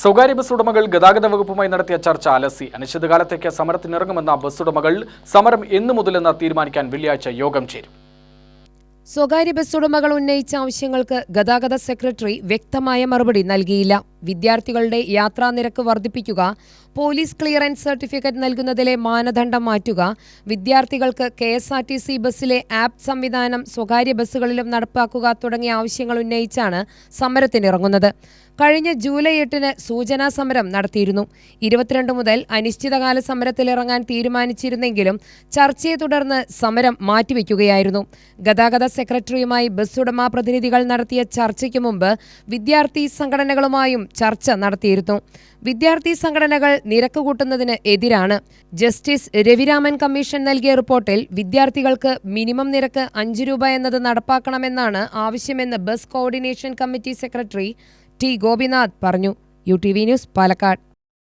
സ്വകാര്യ ബസ് ഉടമകൾ ഗതാഗത വകുപ്പുമായി നടത്തിയ ചർച്ച അലസി. അനിശ്ചിതകാലത്തേക്ക് സമരത്തിനിറങ്ങുമെന്ന ബസ് ഉടമകൾ സമരം എന്നു മുതലെന്ന് തീരുമാനിക്കാൻ വെള്ളിയാഴ്ച യോഗം ചേരും. സ്വകാര്യ ബസ് ഉടമകൾ ഉന്നയിച്ച ആവശ്യങ്ങൾക്ക് ഗതാഗത സെക്രട്ടറി വ്യക്തമായ മറുപടി നൽകിയില്ല. വിദ്യാർത്ഥികളുടെ യാത്രാ നിരക്ക് വർദ്ധിപ്പിക്കുക പോലീസ് ക്ലിയറൻസ് സർട്ടിഫിക്കറ്റ് നൽകുന്നതിലെ മാനദണ്ഡം മാറ്റുക വിദ്യാർത്ഥികൾക്ക് K S R T C ബസ്സിലെ ആപ്പ് സംവിധാനം സ്വകാര്യ ബസ്സുകളിലും നടപ്പാക്കുക തുടങ്ങിയ ആവശ്യങ്ങൾ ഉന്നയിച്ചാണ് സമരത്തിനിറങ്ങുന്നത്. കഴിഞ്ഞ ജൂലൈ എട്ടിന് സൂചനാ സമരം നടത്തിയിരുന്നു. ഇരുപത്തിരണ്ട് മുതൽ അനിശ്ചിതകാല സമരത്തിലിറങ്ങാൻ തീരുമാനിച്ചിരുന്നെങ്കിലും ചർച്ചയെ തുടർന്ന് സമരം മാറ്റിവെക്കുകയായിരുന്നു. ഗതാഗത സെക്രട്ടറിയുമായി ബസ് ഉടമ പ്രതിനിധികൾ നടത്തിയ ചർച്ചയ്ക്ക് മുമ്പ് വിദ്യാർത്ഥി സംഘടനകളുമായും ചർച്ച നടത്തിയിരുന്നു. വിദ്യാർത്ഥി സംഘടനകൾ നിരക്ക് കൂട്ടുന്നതിന് എതിരാണ്. ജസ്റ്റിസ് രവിരാമൻ കമ്മീഷൻ നൽകിയ റിപ്പോർട്ടിൽ വിദ്യാർത്ഥികൾക്ക് മിനിമം നിരക്ക് അഞ്ച് രൂപ എന്നത് നടപ്പാക്കണമെന്നാണ് ആവശ്യമെന്ന് bus coordination committee secretary T Gopinath പറഞ്ഞു. U T V news Palakkad.